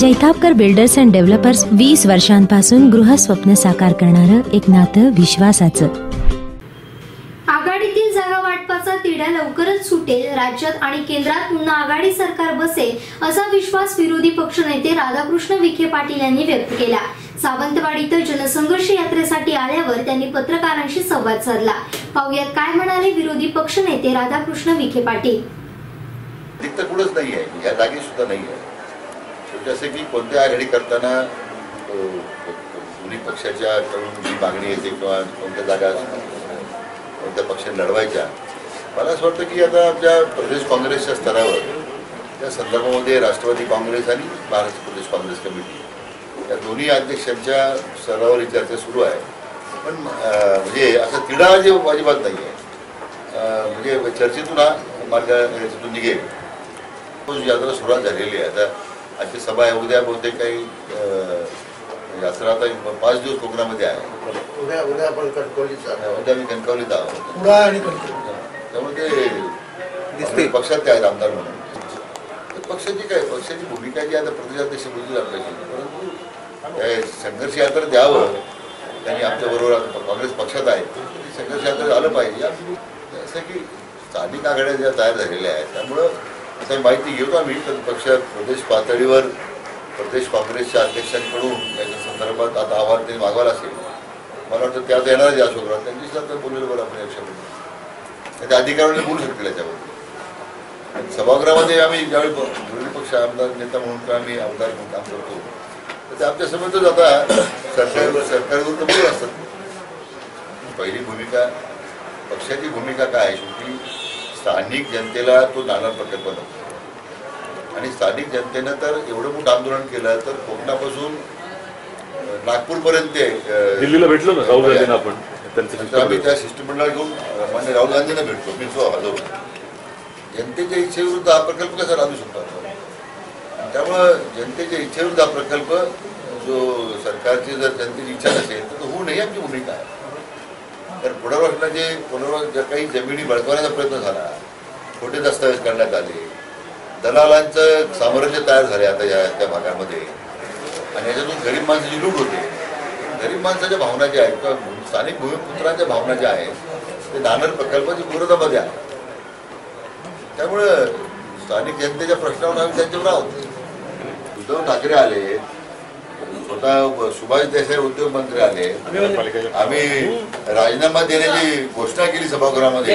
Jaitapkar builders and developers वीस वर्षांपासून गृहस्वप्न साकार करणारं एक नातं विश्वासाचं. आघाडीतील जागा वाटपाचा तिढा लवकरच सुटेल राज्यात आणि केंद्रात पुन्हा आघाडी सरकार बसेल असा विश्वास विरोधी पक्षनेते राधाकृष्ण विखे पाटील यांनी व्यक्त केला. सावंतवाडी इथं जनसंघर्ष यात्रेसाठी आल्यावर त्यांनी पत्रकारांशी संवाद साधला. पाहुयात काय म्हणाले विरोधी पक्षनेते राधाकृष्ण विखे पाटील. कुठंच नाही आहे या जागी सुद्धा नाही आहे जसे की कोणत्या आघाडी करताना दोन्ही पक्षाच्या कडून जी मागणी येते किंवा कोणत्या जागा कोणत्या पक्षाने लढवायच्या मला असं वाटतं की आता आमच्या प्रदेश काँग्रेसच्या स्तरावर त्या संदर्भामध्ये राष्ट्रवादी काँग्रेस आणि महाराष्ट्र प्रदेश काँग्रेस कमिटी या दोन्ही अध्यक्षांच्या स्तरावर चर्चा सुरू आहे. पण म्हणजे असा तिढा जे अजिबात नाही आहे म्हणजे चर्चेतून हा मार्ग निघेल. यात्रा सुरुवात झालेली आहे. आता आजची सभा आहे. उद्या बहुतेक काही यात्रा आता पाच दिवस कोकणामध्ये आहे. उद्या उद्या आपण उद्या मी कणकवलीत आहोत कुडा आणि कणकवली. त्यामुळे ते दिसते. पक्षात ते आहेत आमदार म्हणून. पक्षाची काय पक्षाची भूमिका जी आता प्रदेशाध्यक्ष बोलली आपल्याशी परंतु संघर्ष यात्रा द्यावं. त्यांनी आमच्याबरोबर काँग्रेस पक्षात आहे. संघर्ष यात्रा झालं पाहिजे. असं की स्थानिक आघाड्या ज्या तयार झालेल्या आहेत त्यामुळं आता माहिती घेतो आम्ही तर पक्ष प्रदेश पातळीवर प्रदेश काँग्रेसच्या अध्यक्षांकडून याच्या संदर्भात आता आव्हान त्यांनी मागवायला असेल मला वाटतं त्यात येणार आहे अशोकराव. त्यांच्याशी आता बोललेलं बरं आपण याच्यामध्ये त्या अधिकाऱ्यांनी बोलू शकतील याच्याबद्दल सभागृहामध्ये आम्ही ज्यावेळी विरोधी पक्ष आमदार नेता म्हणून आम्ही आमदार म्हणून काम करतो तर ते आमच्या समोरच आता सरकार सरकारविरुद्ध बोलत असतात. पहिली भूमिका पक्षाची भूमिका काय आहे शेवटी? स्थानिक जनतेला तो नाणार प्रकल्प नको आणि स्थानिक जनतेनं तर एवढं मोठं आंदोलन केलं तर कोकणापासून नागपूरपर्यंत दिल्लीला भेटलो ना राहुल गांधींना आपण आम्ही. त्या शिष्टमंडळाला घेऊन मान्य राहुल गांधींना भेटतो मी स्वतः हजर. जनतेच्या इच्छेविरुद्ध हा प्रकल्प कसा राबू शकतो? त्यामुळं जनतेच्या इच्छेविरुद्ध हा प्रकल्प जो सरकारची जर जनतेची इच्छा नसेल तर तो होऊ नये आमची भूमिका आहे तर पुनर्वसनाचे पुनर्वस ज्या काही जमिनी बळकवण्याचा प्रयत्न झाला खोटे दस्तावेज करण्यात आले दलालांचं साम्राज्य तयार झाले आता या त्या भागामध्ये. आणि याच्यातून गरीब माणसाची लूट होते. गरीब माणसाच्या भावना ज्या आहेत किंवा स्थानिक भूमिपुत्रांच्या भावना ज्या आहेत ते नाणार प्रकल्पाची विरोधामध्ये आहे त्यामुळं स्थानिक जनतेच्या प्रश्नावर आम्ही त्यांच्यावर आहोत. उद्धव ठाकरे आले स्वतः सुभाष देसाई उद्योग मंत्री आले आम्ही राजीनामा देण्याची घोषणा केली सभागृहामध्ये.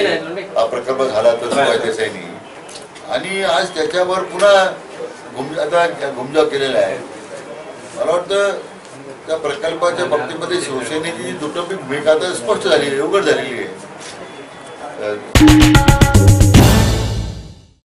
हा प्रकल्प झाला तर सुभाष देसाईंनी आणि आज त्याच्यावर पुन्हा घुम आता घुमजाव केलेला आहे. मला वाटतं त्या प्रकल्पाच्या बाबतीमध्ये शिवसेनेची दुटोपी भूमिका आता स्पष्ट झालेली आहे उघड झालेली आहे.